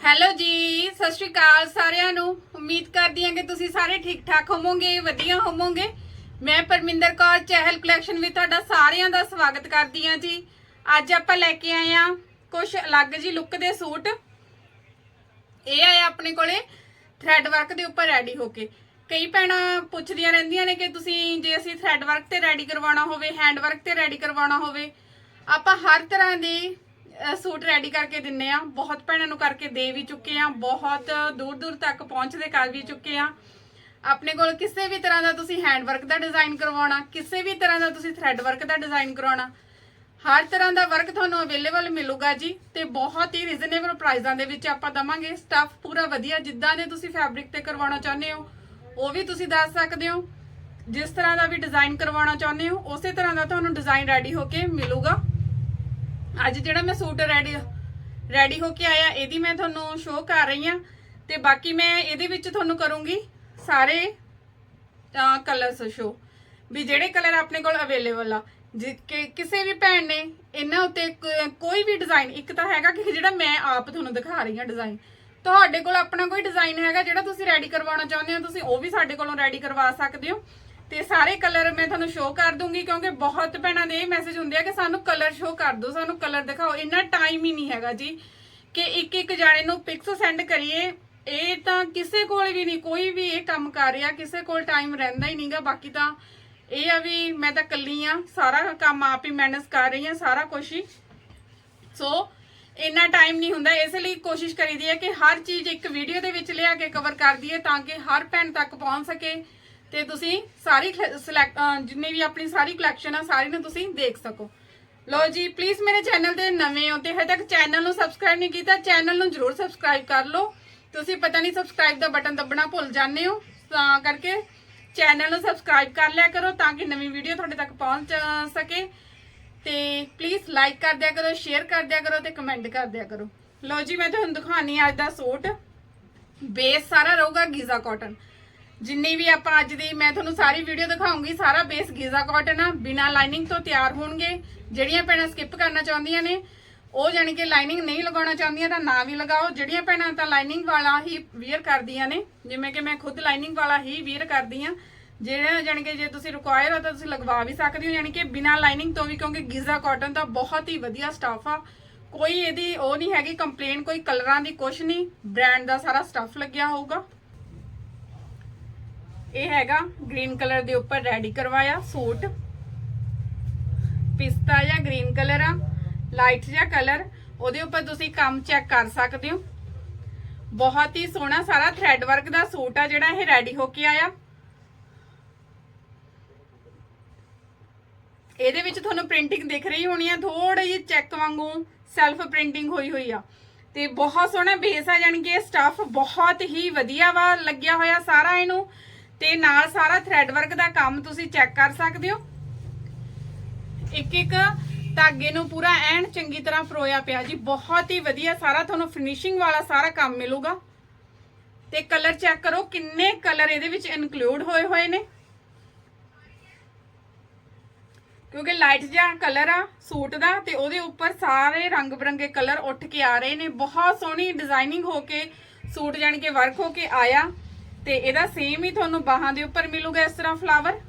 Hello ਜੀ, ਸਤਿ ਸ਼੍ਰੀ ਅਕਾਲ ਸਾਰਿਆਂ ਨੂੰ। ਉਮੀਦ ਕਰਦੀ ਹਾਂ ਕਿ ਤੁਸੀਂ ਸਾਰੇ ਠੀਕ ਠਾਕ ਹੋਵੋਗੇ, ਵਧੀਆ ਹੋਵੋਗੇ। ਮੈਂ ਪਰਮਿੰਦਰ ਕੌਰ, ਚਹਿਲ ਕਲੈਕਸ਼ਨ ਵਿੱਚ ਤੁਹਾਡਾ ਸਾਰਿਆਂ ਦਾ ਸਵਾਗਤ ਕਰਦੀ ਹਾਂ ਜੀ। ਅੱਜ ਆਪਾਂ ਲੈ ਕੇ ਆਏ ਆ ਕੁਝ ਅਲੱਗ ਜੀ ਲੁੱਕ ਦੇ ਸੂਟ। ਇਹ ਆਇਆ ਆਪਣੇ ਕੋਲੇ ਥ੍ਰੈਡ ਵਰਕ ਦੇ ਉੱਪਰ ਰੈਡੀ ਹੋ ਕੇ। ਕਈ ਭੈਣਾਂ ਪੁੱਛਦੀਆਂ ਰਹਿੰਦੀਆਂ ਨੇ ਕਿ ਤੁਸੀਂ ਜੇ ਅਸੀਂ ਥ੍ਰੈਡ ਵਰਕ ਤੇ ਰੈਡੀ ਕਰਵਾਉਣਾ ਹੋਵੇ ਹੈਂਡ ਵਰਕ ਤੇ ਰੈਡੀ ਕਰਵਾਉਣਾ ਹੋਵੇ, ਆਪਾਂ ਹਰ ਤਰ੍ਹਾਂ ਦੀ ਸੂਟ ਰੈਡੀ ਕਰਕੇ ਦਿੰਨੇ ਆ। ਬਹੁਤ ਭੈਣਾਂ ਨੂੰ ਕਰਕੇ ਦੇ ਵੀ ਚੁੱਕੇ ਆ। ਬਹੁਤ ਦੂਰ ਦੂਰ ਤੱਕ ਪਹੁੰਚਦੇ ਕਰ ਵੀ ਚੁੱਕੇ ਆ। ਆਪਣੇ ਕੋਲ ਕਿਸੇ ਵੀ ਤਰ੍ਹਾਂ ਦਾ ਤੁਸੀਂ ਹੈਂਡ ਵਰਕ ਦਾ ਡਿਜ਼ਾਈਨ ਕਰਵਾਉਣਾ, ਕਿਸੇ ਵੀ ਤਰ੍ਹਾਂ ਦਾ ਤੁਸੀਂ ਥ੍ਰੈਡ ਵਰਕ ਦਾ ਡਿਜ਼ਾਈਨ ਕਰਵਾਉਣਾ, ਹਰ ਤਰ੍ਹਾਂ ਦਾ ਵਰਕ ਤੁਹਾਨੂੰ ਅਵੇਲੇਬਲ ਮਿਲੂਗਾ ਜੀ ਤੇ ਬਹੁਤ ਹੀ ਰੀਜ਼ਨੇਬਲ ਪ੍ਰਾਈਸਾਂ ਦੇ ਵਿੱਚ ਆਪਾਂ ਦਵਾਂਗੇ। ਸਟੱਫ ਪੂਰਾ ਵਧੀਆ, ਜਿੱਦਾਂ ਦੇ ਤੁਸੀਂ ਫੈਬਰਿਕ ਤੇ ਕਰਵਾਉਣਾ ਚਾਹੁੰਦੇ ਹੋ, ਉਹ ਵੀ ਤੁਸੀਂ ਦੱਸ ਸਕਦੇ ਹੋ। ਜਿਸ ਤਰ੍ਹਾਂ ਦਾ ਵੀ ਡਿਜ਼ਾਈਨ ਕਰਵਾਉਣਾ ਚਾਹੁੰਦੇ ਹੋ, ਉਸੇ ਤਰ੍ਹਾਂ ਦਾ ਤੁਹਾਨੂੰ ਡਿਜ਼ਾਈਨ ਰੈਡੀ ਹੋ ਕੇ ਮਿਲੂਗਾ। ਅੱਜ ਜਿਹੜਾ ਮੈਂ ਸੂਟ ਰੈਡੀ ਰੈਡੀ ਹੋ ਕੇ ਆਇਆ, ਇਹਦੀ ਮੈਂ ਤੁਹਾਨੂੰ ਸ਼ੋਅ ਕਰ ਰਹੀ ਹਾਂ ਤੇ ਬਾਕੀ ਮੈਂ ਇਹਦੇ ਵਿੱਚ ਤੁਹਾਨੂੰ ਕਰੂੰਗੀ ਸਾਰੇ ਕਲਰਸ ਸ਼ੋਅ ਵੀ ਜਿਹੜੇ ਕਲਰ ਆਪਣੇ ਕੋਲ ਅਵੇਲੇਬਲ ਆ, ਜੇ ਕਿ ਕਿਸੇ ਵੀ ਭੈਣ ਨੇ ਇਹਨਾਂ ਉੱਤੇ ਕ- ਕੋਈ ਵੀ ਡਿਜ਼ਾਈਨ ਇੱਕ ਤਾਂ ਹੈਗਾ ਕਿ ਜਿਹੜਾ ਮੈਂ ਆਪ ਤੁਹਾਨੂੰ ਦਿਖਾ ਰਹੀ ਹਾਂ ਡਿਜ਼ਾਈਨ ਤੁਹਾਡੇ ਕੋਲ ਆਪਣਾ ਕੋਈ ਡਿਜ਼ਾਈਨ ਹੈਗਾ ਜਿਹੜਾ ਤੁਸੀਂ ਰੈਡੀ ਕਰਵਾਉਣਾ ਚਾਹੁੰਦੇ ਹੋ, ਤੁਸੀਂ ਉਹ ਵੀ ਸਾਡੇ ਕੋਲੋਂ ਰੈਡੀ ਕਰਵਾ ਸਕਦੇ ਹੋ। ਤੇ ਸਾਰੇ ਕਲਰ ਮੈਂ ਤੁਹਾਨੂੰ ਸ਼ੋਅ ਕਰ ਦੂੰਗੀ ਕਿਉਂਕਿ ਬਹੁਤ ਭੈਣਾਂ ਦੇ ਇਹ ਮੈਸੇਜ ਹੁੰਦੇ ਆ ਕਿ ਸਾਨੂੰ ਕਲਰ ਸ਼ੋਅ ਕਰ ਦਿਓ, ਸਾਨੂੰ ਕਲਰ ਦਿਖਾਓ। ਇੰਨਾ ਟਾਈਮ ਹੀ ਨਹੀਂ ਹੈਗਾ ਜੀ ਕਿ ਇੱਕ ਇੱਕ ਜਾਣੇ ਨੂੰ ਪਿਕਸ ਸੈਂਡ ਕਰੀਏ। ਇਹ ਤਾਂ ਕਿਸੇ ਕੋਲ ਵੀ ਨਹੀਂ, ਕੋਈ ਵੀ ਇਹ ਕੰਮ ਕਰ ਰਿਹਾ, ਕਿਸੇ ਕੋਲ ਟਾਈਮ ਰਹਿੰਦਾ ਹੀ ਨਹੀਂਗਾ। ਬਾਕੀ ਤਾਂ ਇਹ ਆ ਵੀ ਮੈਂ ਤਾਂ ਕੱਲੀ ਆ, ਸਾਰਾ ਕੰਮ ਆਪ ਹੀ ਮੈਨੇਜ ਕਰ ਰਹੀ ਆ, ਸਾਰਾ ਕੁਝ ਹੀ। ਸੋ ਇੰਨਾ ਟਾਈਮ ਨਹੀਂ ਹੁੰਦਾ। ਇਸ ਲਈ ਕੋਸ਼ਿਸ਼ ਕਰੀਦੀ ਹੈ ਕਿ ਹਰ ਚੀਜ਼ ਇੱਕ ਵੀਡੀਓ ਦੇ ਵਿੱਚ ਲਿਆ ਕੇ ਕਵਰ ਕਰ ਦਈਏ ਤਾਂ ਕਿ ਹਰ ਭੈਣ ਤੱਕ ਪਹੁੰਚ ਸਕੇ। ਤੇ ਤੁਸੀਂ ਸਾਰੀ ਸਿਲੈਕਟ ਜਿੰਨੀ ਵੀ ਆਪਣੀ ਸਾਰੀ ਕਲੈਕਸ਼ਨ ਆ, ਸਾਰੀ ਨੂੰ ਤੁਸੀਂ ਦੇਖ ਸਕੋ। ਲੋ ਜੀ ਪਲੀਜ਼ ਮੇਰੇ ਚੈਨਲ ਤੇ ਨਵੇਂ ਹੋ ਤੇ ਹਜੇ ਤੱਕ ਚੈਨਲ ਨੂੰ ਸਬਸਕ੍ਰਾਈਬ ਨਹੀਂ ਕੀਤਾ ਚੈਨਲ ਨੂੰ ਜਰੂਰ ਸਬਸਕ੍ਰਾਈਬ ਕਰ ਲਓ। ਤੁਸੀਂ ਪਤਾ ਨਹੀਂ ਸਬਸਕ੍ਰਾਈਬ ਦਾ ਬਟਨ ਦੱਬਣਾ ਭੁੱਲ ਜਾਂਦੇ ਹੋ, ਤਾਂ ਕਰਕੇ ਚੈਨਲ ਨੂੰ ਸਬਸਕ੍ਰਾਈਬ ਕਰ ਲਿਆ ਕਰੋ ਤਾਂ ਕਿ ਨਵੀਂ ਵੀਡੀਓ ਤੁਹਾਡੇ ਤੱਕ ਪਹੁੰਚ ਸਕੇ। ਤੇ ਪਲੀਜ਼ ਲਾਈਕ ਕਰ ਦਿਆ ਕਰੋ ਸ਼ੇਅਰ ਕਰ ਦਿਆ ਕਰੋ ਤੇ ਕਮੈਂਟ ਕਰ ਦਿਆ ਕਰੋ। ਲਓ ਜੀ, ਮੈਂ ਤੁਹਾਨੂੰ ਦਿਖਾਣੀ ਅੱਜ ਦਾ ਸੂਟ। ਬੇਸ ਸਾਰਾ ਰਹੂਗਾ ਗੀਜ਼ਾ ਕਾਟਨ ਜਿੰਨੀ ਵੀ ਆਪਾਂ ਅੱਜ ਦੀ, ਮੈਂ ਤੁਹਾਨੂੰ ਸਾਰੀ ਵੀਡੀਓ ਦਿਖਾਉਂਗੀ, ਸਾਰਾ ਬੇਸ ਗੀਜ਼ਾ ਕਾਟਨ ਆ, ਬਿਨਾ ਲਾਈਨਿੰਗ ਤੋਂ ਤਿਆਰ ਹੋਣਗੇ। ਜਿਹੜੀਆਂ ਭੈਣਾਂ ਸਕਿਪ ਕਰਨਾ ਚਾਹੁੰਦੀਆਂ ਨੇ, ਉਹ ਜਾਨੀ ਕਿ ਲਾਈਨਿੰਗ ਨਹੀਂ ਲਗਾਉਣਾ ਚਾਹੁੰਦੀਆਂ, ਤਾਂ ਨਾ ਵੀ ਲਗਾਓ। ਜਿਹੜੀਆਂ ਭੈਣਾਂ ਤਾਂ ਲਾਈਨਿੰਗ ਵਾਲਾ ਹੀ ਵੇਅਰ ਕਰਦੀਆਂ ਨੇ, ਜਿਵੇਂ ਕਿ ਮੈਂ ਖੁਦ ਲਾਈਨਿੰਗ ਵਾਲਾ ਹੀ ਵੇਅਰ ਕਰਦੀ ਆ ਜਿਹੜਾ ਜਾਨੀ ਕਿ ਜੇ ਤੁਸੀਂ ਰਿਕੁਆਇਰ ਹੋ, ਤਾਂ ਤੁਸੀਂ ਲਗਵਾ ਵੀ ਸਕਦੇ ਹੋ ਜਾਨੀ ਕਿ ਬਿਨਾ ਲਾਈਨਿੰਗ ਤੋਂ ਵੀ, ਕਿਉਂਕਿ ਗੀਜ਼ਾ ਕਾਟਨ ਤਾਂ ਬਹੁਤ ਹੀ ਵਧੀਆ ਸਟਾਫ ਆ। ਕੋਈ ਇਹਦੀ ਉਹ ਨਹੀਂ ਹੈਗੀ ਕੰਪਲੇਨ ਕੋਈ ਕਲਰਾਂ ਦੀ ਕੁਛ ਨਹੀਂ। ਬ੍ਰਾਂਡ ਦਾ ਸਾਰਾ ਸਟੱਫ ਲੱਗਿਆ ਹੋਊਗਾ। ਇਹ ਹੈਗਾ ਗ੍ਰੀਨ ਕਲਰ ਦੇ ਉੱਪਰ ਰੈਡੀ ਕਰਵਾਇਆ ਸੂਟ। ਪਿਸਤਾ ਜਾਂ ਗ੍ਰੀਨ ਕਲਰ ਆ, ਲਾਈਟ ਜਿਹਾ ਕਲਰ, ਉਹਦੇ ਉੱਪਰ ਤੁਸੀਂ ਕੰਮ ਚੈੱਕ ਕਰ ਸਕਦੇ ਹੋ। ਬਹੁਤ ਹੀ ਸੋਹਣਾ ਸਾਰਾ ਥ੍ਰੈਡ ਵਰਕ ਦਾ ਸੂਟ ਆ ਜਿਹੜਾ ਇਹ ਰੈਡੀ ਹੋ ਕੇ ਆਇਆ। ਇਹਦੇ ਵਿੱਚ ਤੁਹਾਨੂੰ ਪ੍ਰਿੰਟਿੰਗ ਦਿਖ ਰਹੀ ਹੋਣੀ ਆ ਥੋੜੀ ਜਿਹੀ ਚੈੱਕ ਵਾਂਗੂ ਸੈਲਫ ਪ੍ਰਿੰਟਿੰਗ ਹੋਈ ਹੋਈ ਆ। ਤੇ ਬਹੁਤ ਸੋਹਣਾ ਬੇਸ ਆ, ਜਾਣੀ ਕਿ ਇਹ ਸਟੱਫ ਬਹੁਤ ਹੀ ਵਧੀਆ ਵਾ, ਲੱਗਿਆ ਹੋਇਆ ਸਾਰਾ ਇਹਨੂੰ। ਤੇ ਨਾਲ ਸਾਰਾ ਥ੍ਰੈਡ ਵਰਕ ਦਾ ਕੰਮ ਤੁਸੀਂ ਚੈੱਕ ਕਰ ਸਕਦੇ ਹੋ। ਇੱਕ ਇੱਕ ਧਾਗੇ ਨੂੰ ਪੂਰਾ ਐਨ ਚੰਗੀ ਤਰ੍ਹਾਂ ਪਰੋਇਆ ਪਿਆ ਜੀ। ਬਹੁਤ ਹੀ ਵਧੀਆ ਸਾਰਾ ਤੁਹਾਨੂੰ ਫਿਨਿਸ਼ਿੰਗ ਵਾਲਾ ਸਾਰਾ ਕੰਮ ਮਿਲੂਗਾ। ਤੇ ਕਲਰ ਚੈੱਕ ਕਰੋ ਕਿੰਨੇ ਕਲਰ ਇਹਦੇ ਵਿੱਚ ਇਨਕਲੂਡ ਹੋਏ ਹੋਏ ਨੇ। ਕਿਉਂਕਿ ਲਾਈਟ ਜਿਹਾ ਕਲਰ ਆ, ਸੂਟ ਦਾ, ਤੇ ਉਹਦੇ ਉੱਪਰ ਸਾਰੇ ਰੰਗ ਬਰੰਗੇ ਕਲਰ ਉੱਠ ਕੇ ਆ ਰਹੇ ਨੇ। ਬਹੁਤ ਸੋਹਣੀ ਡਿਜ਼ਾਈਨਿੰਗ ਹੋ ਕੇ ਸੂਟ ਜਾਣ ਕੇ ਵਰਕ ਹੋ ਕੇ ਆਇਆ। ਤੇ ਇਹਦਾ ਸੇਮ ਹੀ ਤੁਹਾਨੂੰ ਬਾਹਾਂ ਦੇ ਉੱਪਰ ਮਿਲੂਗਾ ਇਸ ਤਰ੍ਹਾਂ ਫਲਾਵਰ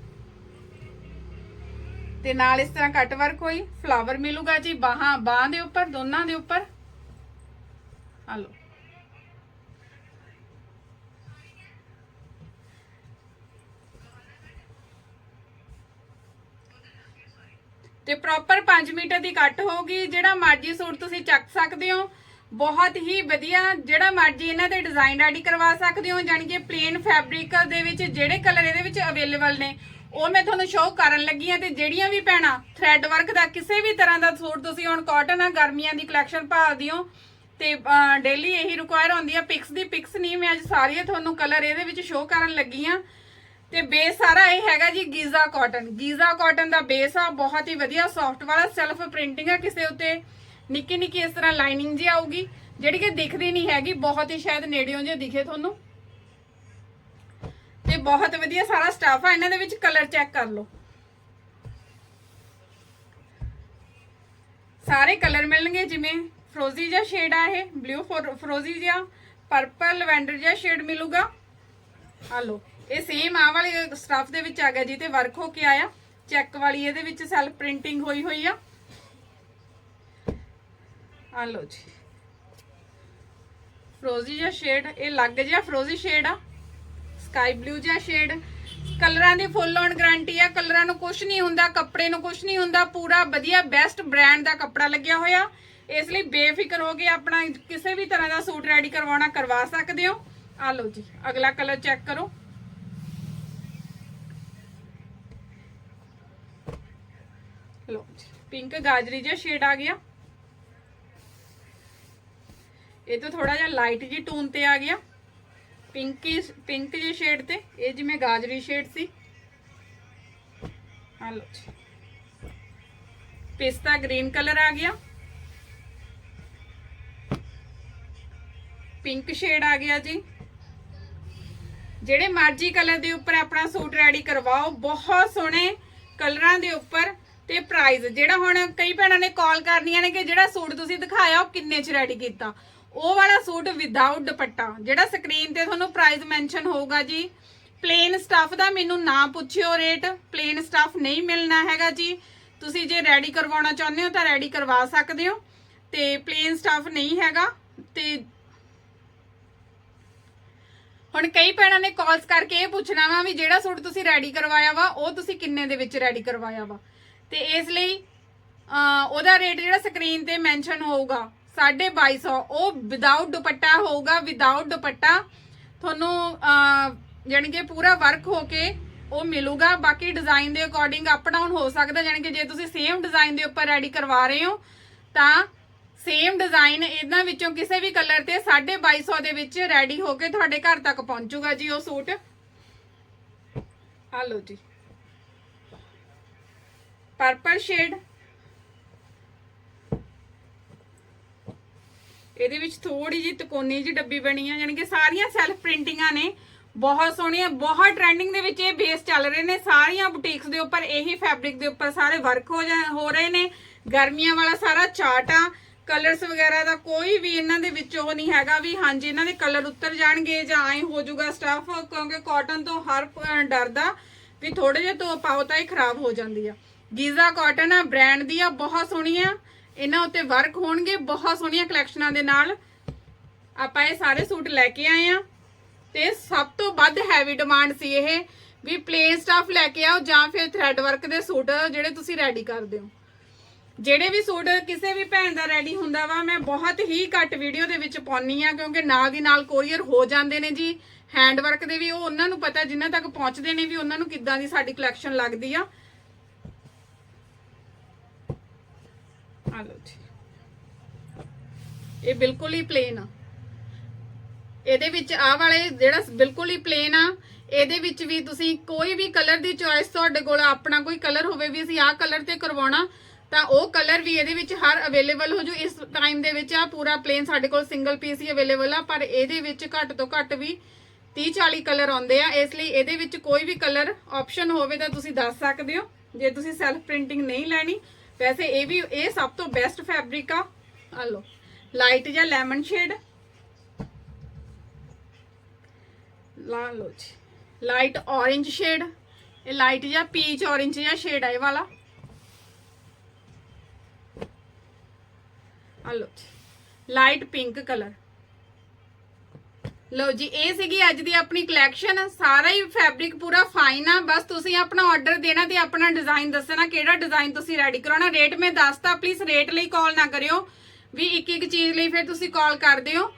ਤੇ ਨਾਲ ਇਸ ਤਰ੍ਹਾਂ ਕੱਟ ਵਰਕ ਹੋਈ ਫਲਾਵਰ ਮਿਲੂਗਾ ਜੀ ਬਾਹਾਂ ਬਾਹਾਂ ਦੇ ਉੱਪਰ, ਦੋਨਾਂ ਦੇ ਉੱਪਰ। ਆ ਲਓ। ਤੇ ਪ੍ਰੋਪਰ 5 ਮੀਟਰ ਦੀ ਕੱਟ ਹੋਊਗੀ, ਜਿਹੜਾ ਮਰਜ਼ੀ ਸੂਟ ਤੁਸੀਂ ਚੱਕ ਸਕਦੇ ਹੋ। ਬਹੁਤ ਹੀ ਵਧੀਆ, ਜਿਹੜਾ ਮਰਜ਼ੀ ਇਹਨਾਂ ਤੇ ਡਿਜ਼ਾਈਨ ਰੈਡੀ ਕਰਵਾ ਸਕਦੇ ਹੋ, ਜਾਣੀ ਕਿ ਪਲੇਨ ਫੈਬਰਿਕ ਦੇ ਵਿੱਚ ਜਿਹੜੇ ਕਲਰ ਇਹਦੇ ਵਿੱਚ ਅਵੇਲੇਬਲ ਨੇ, ਉਹ ਮੈਂ ਤੁਹਾਨੂੰ ਸ਼ੋਅ ਕਰਨ ਲੱਗੀ ਆ ਤੇ ਜਿਹੜੀਆਂ ਵੀ ਪੈਣਾ ਥ੍ਰੈਡ ਵਰਕ ਦਾ ਕਿਸੇ ਵੀ ਤਰ੍ਹਾਂ ਦਾ ਸੂਟ ਤੁਸੀਂ ਹੁਣ ਕਾਟਨ ਆ, ਗਰਮੀਆਂ ਦੀ ਕਲੈਕਸ਼ਨ ਭਾਲਦੀ ਹੋ, ਤੇ ਡੇਲੀ ਇਹੀ ਰਿਕੁਆਇਰ ਹੁੰਦੀ ਆ ਪਿਕਸ ਦੀ ਪਿਕਸ ਨਹੀਂ, ਮੈਂ ਅੱਜ ਸਾਰੀਆਂ ਤੁਹਾਨੂੰ ਕਲਰ ਇਹਦੇ ਵਿੱਚ ਸ਼ੋਅ ਕਰਨ ਲੱਗੀ ਆ ਤੇ ਬੇਸ ਸਾਰਾ ਇਹ ਹੈਗਾ ਜੀ ਗੀਜ਼ਾ ਕਾਟਨ ਗੀਜ਼ਾ ਕਾਟਨ ਦਾ ਬੇਸ ਆ, ਬਹੁਤ ਹੀ ਵਧੀਆ ਸੌਫਟ ਵਾਲਾ ਸੈਲਫ ਪ੍ਰਿੰਟਿੰਗ ਆ ਕਿਸੇ ਉੱਤੇ। ਨਿੱਕੀ ਨਿੱਕੀ ਇਸ ਤਰ੍ਹਾਂ ਲਾਈਨਿੰਗ ਜੀ ਆਊਗੀ, ਜਿਹੜੀ ਕਿ ਦਿਖਦੀ ਨਹੀਂ ਹੈਗੀ, ਬਹੁਤ ਹੀ ਸ਼ਾਇਦ ਨੇੜਿਓਂ ਜੇ ਦਿਖੇ ਤੁਹਾਨੂੰ। ਤੇ ਬਹੁਤ ਵਧੀਆ ਸਾਰਾ ਸਟਾਫ ਆ, ਇਹਨਾਂ ਦੇ ਵਿੱਚ ਕਲਰ ਚੈੱਕ ਕਰ ਲਓ। ਸਾਰੇ ਕਲਰ ਮਿਲਣਗੇ, ਜਿਵੇਂ ਫਰੋਜ਼ੀ ਜਿਹਾ ਸ਼ੇਡ ਆ ਇਹ ਬਲੂ ਫਰੋਜ਼ੀ ਜਿਹਾ ਪਰਪਲ ਲਵੈਂਡਰ ਜਿਹਾ ਸ਼ੇਡ ਮਿਲੂਗਾ। ਆ ਲੋ ਇਹ ਸੇਮ ਆ ਵਾਲੇ ਸਟਫ ਦੇ ਵਿੱਚ ਆ ਗਿਆ ਜੀ ਤੇ ਵਰਕ ਹੋ ਕੇ ਆਇਆ। ਚੈੱਕ ਵਾਲੀ ਇਹਦੇ ਵਿੱਚ ਸੈਲਫ ਪ੍ਰਿੰਟਿੰਗ ਹੋਈ ਹੋਈ ਆ। ਆ ਲੋ ਜੀ। ਫਰੋਜ਼ੀ ਜਿਹਾ ਸ਼ੇਡ ਇਹ ਲੱਗ ਜਿਹਾ ਫਰੋਜ਼ੀ ਸ਼ੇਡ ਆ। ਸਕਾਈ ਬਲੂ ਜਿਹਾ ਸ਼ੇਡ ਕਲਰਾਂ ਦੀ ਫੁੱਲ ਔਨ ਗਾਰੰਟੀ ਆ। ਕਲਰਾਂ ਨੂੰ ਕੁਝ ਨਹੀਂ ਹੁੰਦਾ, ਕੱਪੜੇ ਨੂੰ ਕੁਝ ਨਹੀਂ ਹੁੰਦਾ। ਪੂਰਾ ਵਧੀਆ ਬੈਸਟ ਬ੍ਰਾਂਡ ਦਾ ਕੱਪੜਾ ਲੱਗਿਆ ਹੋਇਆ। ਇਸ ਲਈ ਬੇਫਿਕਰ ਹੋ ਕੇ ਆਪਣਾ ਕਿਸੇ ਵੀ ਤਰ੍ਹਾਂ ਦਾ ਸੂਟ ਰੈਡੀ ਕਰਵਾਉਣਾ ਕਰਵਾ ਸਕਦੇ ਹੋ। ਆ ਲਓ ਜੀ, ਅਗਲਾ ਕਲਰ ਚੈੱਕ ਕਰੋ। ਲਓ ਜੀ ਪਿੰਕ ਗਾਜਰੀ ਜਿਹਾ ਸ਼ੇਡ ਆ ਗਿਆ। ਇਹ ਤਾਂ ਥੋੜਾ ਜਿਹਾ ਲਾਈਟ ਜੀ ਟੋਨ ਤੇ ਆ ਗਿਆ। ਪਿੰਕੀ ਪਿੰਕ ਜੇ ਸ਼ੇਡ ਤੇ। ਇਹ ਜਿਵੇਂ ਗਾਜਰੀ ਸ਼ੇਡ ਸੀ। ਆ ਲਓ ਜੀ। ਪਿਸਤਾ ਗ੍ਰੀਨ ਕਲਰ ਆ ਗਿਆ। ਪਿੰਕ ਸ਼ੇਡ ਆ ਗਿਆ ਜੀ। ਜਿਹੜੇ ਮਰਜ਼ੀ ਕਲਰ ਦੇ ਉੱਪਰ ਆਪਣਾ ਸੂਟ ਰੈਡੀ ਕਰਵਾਓ, ਬਹੁਤ ਸੋਹਣੇ ਕਲਰਾਂ ਦੇ ਉੱਪਰ ਤੇ ਪ੍ਰਾਈਸ ਜਿਹੜਾ ਹੁਣ ਕਈ ਭੈਣਾਂ ਨੇ ਕਾਲ ਕਰਨੀਆਂ ਨੇ ਕਿ ਜਿਹੜਾ ਸੂਟ ਤੁਸੀਂ ਦਿਖਾਇਆ, ਉਹ ਕਿੰਨੇ ਚ ਰੈਡੀ ਕੀਤਾ? ਉਹ ਵਾਲਾ ਸੂਟ ਵਿਦਆਊਟ ਦੁਪੱਟਾ। ਜਿਹੜਾ ਸਕਰੀਨ ਤੇ ਤੁਹਾਨੂੰ ਪ੍ਰਾਈਸ ਮੈਂਸ਼ਨ ਹੋਊਗਾ ਜੀ ਪਲੇਨ ਸਟਫ ਦਾ ਮੈਨੂੰ ਨਾ ਪੁੱਛਿਓ ਰੇਟ ਪਲੇਨ ਸਟਫ ਨਹੀਂ ਮਿਲਣਾ ਹੈਗਾ ਜੀ। ਤੁਸੀਂ ਜੇ ਰੈਡੀ ਕਰਵਾਉਣਾ ਚਾਹੁੰਦੇ ਹੋ ਤਾਂ ਰੈਡੀ ਕਰਵਾ ਸਕਦੇ ਹੋ, ਤੇ ਪਲੇਨ ਸਟਫ ਨਹੀਂ ਹੈਗਾ, ਤੇ ਹੁਣ ਕਈ ਭੈਣਾਂ ਨੇ ਕਾਲਸ ਕਰਕੇ ਇਹ ਪੁੱਛਣਾ ਵਾ ਵੀ ਜਿਹੜਾ ਸੂਟ ਤੁਸੀਂ ਰੈਡੀ ਕਰਵਾਇਆ ਵਾ, ਉਹ ਤੁਸੀਂ ਕਿੰਨੇ ਦੇ ਵਿੱਚ ਰੈਡੀ ਕਰਵਾਇਆ ਵਾ। ਤੇ ਇਸ ਲਈ ਉਹਦਾ ਰੇਟ ਜਿਹੜਾ ਸਕਰੀਨ ਤੇ ਮੈਂਸ਼ਨ ਹੋਊਗਾ 2250 ਉਹ ਵਿਦਆਊਟ ਦੁਪੱਟਾ ਹੋਊਗਾ ਵਿਦਆਊਟ ਦੁਪੱਟਾ। ਤੁਹਾਨੂੰ ਅਹ, ਜਾਣੀ ਕਿ ਪੂਰਾ ਵਰਕ ਹੋ ਕੇ ਉਹ ਮਿਲੂਗਾ। ਬਾਕੀ ਡਿਜ਼ਾਈਨ ਦੇ ਅਕੋਰਡਿੰਗ ਅਪ ਡਾਊਨ ਹੋ ਸਕਦਾ ਜਾਣੀ ਕਿ ਜੇ ਤੁਸੀਂ ਸੇਮ ਡਿਜ਼ਾਈਨ ਦੇ ਉੱਪਰ ਰੈਡੀ ਕਰਵਾ ਰਹੇ ਹੋ ਤਾਂ ਸੇਮ ਡਿਜ਼ਾਈਨ ਇਹਨਾਂ ਵਿੱਚੋਂ ਕਿਸੇ ਵੀ ਕਲਰ ਤੇ 2250 ਦੇ ਵਿੱਚ ਰੈਡੀ ਹੋ ਕੇ ਤੁਹਾਡੇ ਘਰ ਤੱਕ ਪਹੁੰਚੂਗਾ ਜੀ ਉਹ ਸੂਟ। ਆ ਲਓ ਜੀ। ਪਰਪਲ ਸ਼ੇਡ ਇਹਦੇ ਵਿੱਚ ਥੋੜੀ ਜਿਹੀ ਤਕੋਨੀ ਜਿਹੀ ਡੱਬੀ ਬਣੀ ਆ ਯਾਨੀ ਕਿ ਸਾਰੀਆਂ ਸੈਲਫ ਪ੍ਰਿੰਟਿੰਗਾਂ ਨੇ। ਬਹੁਤ ਸੋਹਣੀਆਂ, ਬਹੁਤ ਟ੍ਰੈਂਡਿੰਗ ਦੇ ਵਿੱਚ ਇਹ ਬੇਸ ਚੱਲ ਰਹੇ ਨੇ। ਸਾਰੀਆਂ ਬੁਟੀਕਸ ਦੇ ਉੱਪਰ ਇਹੀ ਫੈਬਰਿਕ ਦੇ ਉੱਪਰ ਸਾਰੇ ਵਰਕ ਹੋ ਜਾ, ਹੋ ਰਹੇ ਨੇ। ਗਰਮੀਆਂ ਵਾਲਾ ਸਾਰਾ ਚਾਰਟ ਆ। ਕਲਰਸ ਵਗੈਰਾ ਦਾ ਕੋਈ ਵੀ ਇਹਨਾਂ ਦੇ ਵਿੱਚ ਉਹ ਨਹੀਂ ਹੈਗਾ ਵੀ ਹਾਂਜੀ, ਇਹਨਾਂ ਦੇ ਕਲਰ ਉੱਤਰ ਜਾਣਗੇ ਜਾਂ ਐ ਹੋ ਜਾਊਗਾ ਸਟਫ ਕਿਉਂਕਿ ਕਾਟਨ ਤੋਂ ਹਰ ਡਰਦਾ ਵੀ ਥੋੜੇ ਜਿਹਾ ਧੋ ਪਾਓ ਤਾਂ ਇਹ ਖਰਾਬ ਹੋ ਜਾਂਦੀ ਆ। ਗੀਜ਼ਾ ਕਾਟਨ ਆ ਬ੍ਰਾਂਡ ਦੀ ਆ, ਬਹੁਤ ਸੋਹਣੀ ਆ। ਇਹਨਾਂ ਉੱਤੇ ਵਰਕ ਹੋਣਗੇ, ਬਹੁਤ ਸੋਹਣੀਆਂ ਕਲੈਕਸ਼ਨਾਂ ਦੇ ਨਾਲ। ਆਪਾਂ ਇਹ ਸਾਰੇ ਸੂਟ ਲੈ ਕੇ ਆਏ ਆ ਤੇ ਸਭ ਤੋਂ ਵੱਧ ਹੈਵੀ ਡਿਮਾਂਡ ਸੀ ਇਹ ਵੀ ਪਲੇਨ ਸਟਾਫ ਲੈ ਕੇ ਆਓ ਜਾਂ ਫਿਰ ਥ੍ਰੈਡ ਵਰਕ ਦੇ ਸੂਟ ਜਿਹੜੇ ਤੁਸੀਂ ਰੈਡੀ ਕਰਦੇ ਹੋ। ਜਿਹੜੇ ਵੀ ਸੂਟ ਕਿਸੇ ਵੀ ਭੈਣ ਦਾ ਰੈਡੀ ਹੁੰਦਾ ਵਾ, ਮੈਂ ਬਹੁਤ ਹੀ ਘੱਟ ਵੀਡੀਓ ਦੇ ਵਿੱਚ ਪਾਉਣੀ ਆ ਕਿਉਂਕਿ ਨਾਲ ਦੀ ਨਾਲ ਕੋਰੀਅਰ ਹੋ ਜਾਂਦੇ ਨੇ ਜੀ। ਹੈਂਡ ਵਰਕ ਦੇ ਵੀ ਉਹ ਉਹਨਾਂ ਨੂੰ ਪਤਾ ਜਿਨ੍ਹਾਂ ਤੱਕ ਪਹੁੰਚਦੇ ਨੇ ਵੀ ਉਹਨਾਂ ਨੂੰ ਕਿੱਦਾਂ ਦੀ ਸਾਡੀ ਕਲੈਕਸ਼ਨ ਲੱਗਦੀ ਆ। ਆ ਲਓ ਜੀ ਇਹ ਬਿਲਕੁਲ ਹੀ ਪਲੇਨ ਆ। ਇਹਦੇ ਵਿੱਚ ਆਹ ਵਾਲੇ ਜਿਹੜਾ ਬਿਲਕੁਲ ਹੀ ਪਲੇਨ ਆ, ਇਹਦੇ ਵਿੱਚ ਵੀ ਤੁਸੀਂ ਕੋਈ ਵੀ ਕਲਰ ਦੀ ਚੋਇਸ ਤੁਹਾਡੇ ਕੋਲ, ਆਪਣਾ ਕੋਈ ਕਲਰ ਹੋਵੇ ਵੀ ਅਸੀਂ ਆਹ ਕਲਰ ਤੇ ਕਰਵਾਉਣਾ, ਤਾਂ ਉਹ ਕਲਰ ਵੀ ਇਹਦੇ ਵਿੱਚ ਹਰ ਅਵੇਲੇਬਲ ਹੋ ਜੂ। ਇਸ ਟਾਈਮ ਦੇ ਵਿੱਚ ਆ ਪੂਰਾ ਪਲੇਨ ਸਾਡੇ ਕੋਲ ਸਿੰਗਲ ਪੀਸ ਹੀ ਅਵੇਲੇਬਲ ਆ, ਪਰ ਇਹਦੇ ਵਿੱਚ ਘੱਟ ਤੋਂ ਘੱਟ ਵੀ 30 40 ਕਲਰ ਆਉਂਦੇ ਆ। ਇਸ ਲਈ ਇਹਦੇ ਵਿੱਚ ਕੋਈ ਵੀ ਕਲਰ ਆਪਸ਼ਨ ਹੋਵੇ ਤਾਂ ਤੁਸੀਂ ਦੱਸ ਸਕਦੇ ਹੋ। ਜੇ ਤੁਸੀਂ ਸੈਲਫ ਪ੍ਰਿੰਟਿੰਗ ਨਹੀਂ ਲੈਣੀ ਵੈਸੇ ਇਹ ਵੀ ਇਹ ਸਭ ਤੋਂ ਬੈਸਟ ਫੈਬਰਿਕ ਆ ਆ ਲਓ ਲਾਈਟ ਜਾਂ ਲੈਮਨ ਸ਼ੇਡ ਲਾ ਲਓ ਜੀ ਲਾਈਟ orange ਸ਼ੇਡ ਇਹ ਲਾਈਟ ਜਾਂ ਪੀਚ orange ਜਾਂ ਸ਼ੇਡ ਆ ਇਹ ਵਾਲਾ ਆ ਲਓ ਜੀ ਲਾਈਟ ਪਿੰਕ ਕਲਰ ਲਓ ਜੀ, ਇਹ ਸੀਗੀ ਅੱਜ ਦੀ ਆਪਣੀ ਕਲੈਕਸ਼ਨ ਸਾਰਾ ਹੀ ਫੈਬਰਿਕ ਪੂਰਾ ਫਾਈਨ ਆ। ਬਸ ਤੁਸੀਂ ਆਪਣਾ ਆਰਡਰ ਦੇਣਾ ਤੇ ਆਪਣਾ ਡਿਜ਼ਾਈਨ ਦੱਸਣਾ ਕਿਹੜਾ ਡਿਜ਼ਾਈਨ ਤੁਸੀਂ ਰੈਡੀ ਕਰਾਉਣਾ। ਰੇਟ ਮੈਂ ਦੱਸਤਾ ਪਲੀਜ਼ ਰੇਟ ਲਈ ਕਾਲ ਨਾ ਕਰਿਓ। ਵੀ ਇੱਕ ਇੱਕ ਚੀਜ਼ ਲਈ ਫਿਰ ਤੁਸੀਂ ਕਾਲ ਕਰਦੇ ਹੋ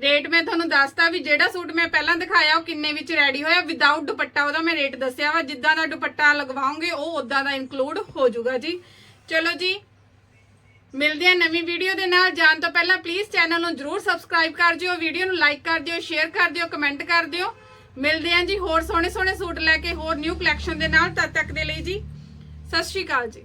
ਰੇਟ ਮੈਂ ਤੁਹਾਨੂੰ ਦੱਸਤਾ ਵੀ ਜਿਹੜਾ ਸੂਟ ਮੈਂ ਪਹਿਲਾਂ ਦਿਖਾਇਆ, ਉਹ ਕਿੰਨੇ ਵਿੱਚ ਰੈਡੀ ਹੋਇਆ। ਵਿਦਆਊਟ ਦੁਪੱਟਾ, ਉਹਦਾ ਮੈਂ ਰੇਟ ਦੱਸਿਆ ਵਾ। ਜਿੱਦਾਂ ਦਾ ਦੁਪੱਟਾ ਲਗਵਾਉਂਗੇ, ਉਹ ਉਦਾਂ ਦਾ ਇਨਕਲੂਡ ਹੋ ਜਾਊਗਾ ਜੀ। ਚਲੋ ਜੀ ਮਿਲਦੇ ਆ ਨਵੀਂ ਵੀਡੀਓ ਦੇ ਨਾਲ। ਜਾਣ ਤੋਂ ਪਹਿਲਾਂ ਪਲੀਜ਼ ਚੈਨਲ ਨੂੰ ਜਰੂਰ ਸਬਸਕ੍ਰਾਈਬ ਕਰ ਦਿਓ ਵੀਡੀਓ ਨੂੰ ਲਾਈਕ ਕਰ ਦਿਓ ਸ਼ੇਅਰ ਕਰ ਦਿਓ ਕਮੈਂਟ ਕਰ ਦਿਓ। ਮਿਲਦੇ ਆ ਜੀ ਹੋਰ ਸੋਹਣੇ ਸੋਹਣੇ ਸੂਟ ਲੈ ਕੇ ਹੋਰ ਨਿਊ ਕਲੈਕਸ਼ਨ ਦੇ ਨਾਲ। ਤਦ ਤੱਕ ਦੇ ਲਈ ਜੀ, ਸਤਿ ਸ਼੍ਰੀ ਅਕਾਲ ਜੀ।